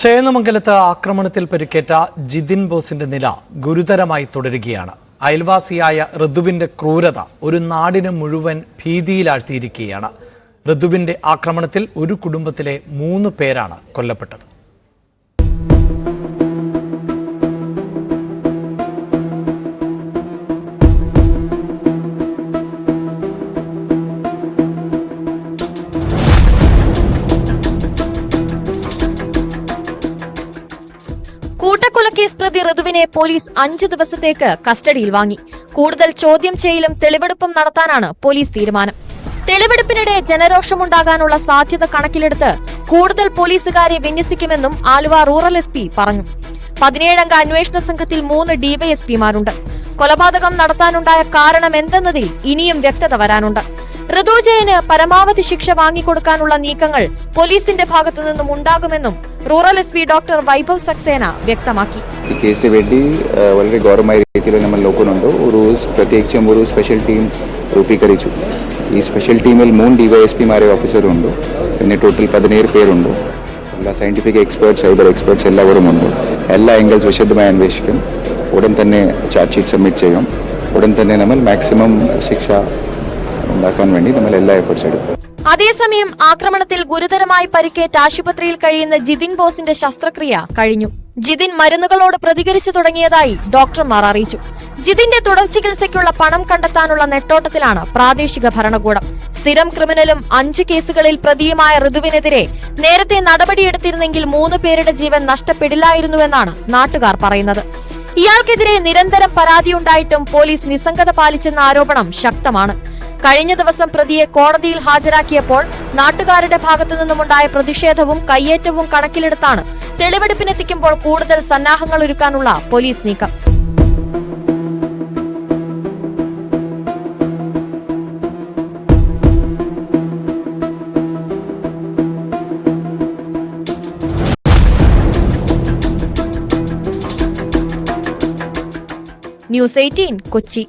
ചേന്നമംഗലത്ത് ആക്രമണത്തിൽ പരിക്കേറ്റ ജിതിൻ ബോസിന്റെ നില ഗുരുതരമായി തുടരുകയാണ്. അയൽവാസിയായ ഋതുവിന്റെ ക്രൂരത ഒരു നാടിന് മുഴുവൻ ഭീതിയിലാഴ്ത്തിയിരിക്കുകയാണ്. ഋതുവിന്റെ ആക്രമണത്തിൽ ഒരു കുടുംബത്തിലെ മൂന്ന് പേരാണ് കൊല്ലപ്പെട്ടത്. കൂട്ടക്കൊലക്കേസ് പ്രതി ഋതുവിനെ പോലീസ് അഞ്ചു ദിവസത്തേക്ക് കസ്റ്റഡിയിൽ വാങ്ങി. കൂടുതൽ ചോദ്യം ചെയ്യലും തെളിവെടുപ്പും നടത്താനാണ് പോലീസ് തീരുമാനം. തെളിവെടുപ്പിനിടെ ജനരോഷമുണ്ടാകാനുള്ള സാധ്യത കണക്കിലെടുത്ത് കൂടുതൽ പോലീസുകാരെ വിന്യസിക്കുമെന്നും ആലുവ റൂറൽ എസ് പി പറഞ്ഞു. പതിനേഴംഗ അന്വേഷണ സംഘത്തിൽ മൂന്ന് ഡിവൈഎസ്പിമാരുണ്ട്. കൊലപാതകം നടത്താനുണ്ടായ കാരണം എന്തെന്നതിൽ ഇനിയും വ്യക്തത വരാനുണ്ട്. ഋതുജയന് പരമാവധി ശിക്ഷ വാങ്ങിക്കൊടുക്കാനുള്ള നീക്കങ്ങൾ പോലീസിന്റെ ഭാഗത്തു നിന്നും ഉണ്ടാകുമെന്നും rural S P doctor Vaibhav Saxena വ്യക്തമാക്കി. ഈ കേസിന് വേണ്ടി വളരെ ഗൗരവമായ രീതിയിൽ നമ്മൾ നോക്കുന്നുണ്ട് ഒരു പ്രത്യേകിച്ചും ഒരു സ്പെഷ്യൽ ടീം രൂപീകരിച്ചു. ഈ സ്പെഷ്യൽ ടീമിൽ മൂന്ന് ഡിവൈഎസ്പിമാരെ ഓഫീസറുണ്ട് പിന്നെ ടോട്ടൽ പതിനേഴ് പേരുണ്ട്. എല്ലാ സയന്റിഫിക് എക്സ്പേർട്സ് സൈബർ എക്സ്പേർട്സ് എല്ലാവരും ഉണ്ട്. എല്ലാ ആംഗിൾസ് വിശദമായി അന്വേഷിക്കും. ഉടൻ തന്നെ ചാർജ് ഷീറ്റ് സബ്മിറ്റ് ചെയ്യും. ഉടൻ തന്നെ നമ്മൾ മാക്സിമം ശിക്ഷ ഉണ്ടാക്കാൻ വേണ്ടി നമ്മൾ എല്ലാ എഫേർട്സ് എടുക്കും. അതേസമയം ആക്രമണത്തിൽ ഗുരുതരമായി പരിക്കേറ്റ് ആശുപത്രിയിൽ കഴിയുന്ന ജിതിൻ ബോസിന്റെ ശസ്ത്രക്രിയ കഴിഞ്ഞു. ജിതിൻ മരുന്നുകളോട് പ്രതികരിച്ചു തുടങ്ങിയതായി ഡോക്ടർമാർ അറിയിച്ചു. ജിതിന്റെ തുടർ ചികിത്സയ്ക്കുള്ള പണം കണ്ടെത്താനുള്ള നെട്ടോട്ടത്തിലാണ് പ്രാദേശിക ഭരണകൂടം. സ്ഥിരം ക്രിമിനലും അഞ്ച് കേസുകളിൽ പ്രതിയുമായ ഋതുവിനെതിരെ നേരത്തെ നടപടിയെടുത്തിരുന്നെങ്കിൽ മൂന്ന് പേരുടെ ജീവൻ നഷ്ടപ്പെടില്ലായിരുന്നുവെന്നാണ് നാട്ടുകാർ പറയുന്നത്. ഇയാൾക്കെതിരെ നിരന്തരം പരാതിയുണ്ടായിട്ടും പോലീസ് നിസ്സംഗത പാലിച്ചെന്ന ആരോപണം ശക്തമാണ്. കഴിഞ്ഞ ദിവസം പ്രതിയെ കോടതിയിൽ ഹാജരാക്കിയപ്പോൾ നാട്ടുകാരുടെ ഭാഗത്തു നിന്നുമുണ്ടായ പ്രതിഷേധവും കയ്യേറ്റവും കണക്കിലെടുത്താണ് തെളിവെടുപ്പിനെത്തിക്കുമ്പോൾ കൂടുതൽ സന്നാഹങ്ങൾ ഒരുക്കാനുള്ള പോലീസ് നീക്കം. News eighteen Kochi.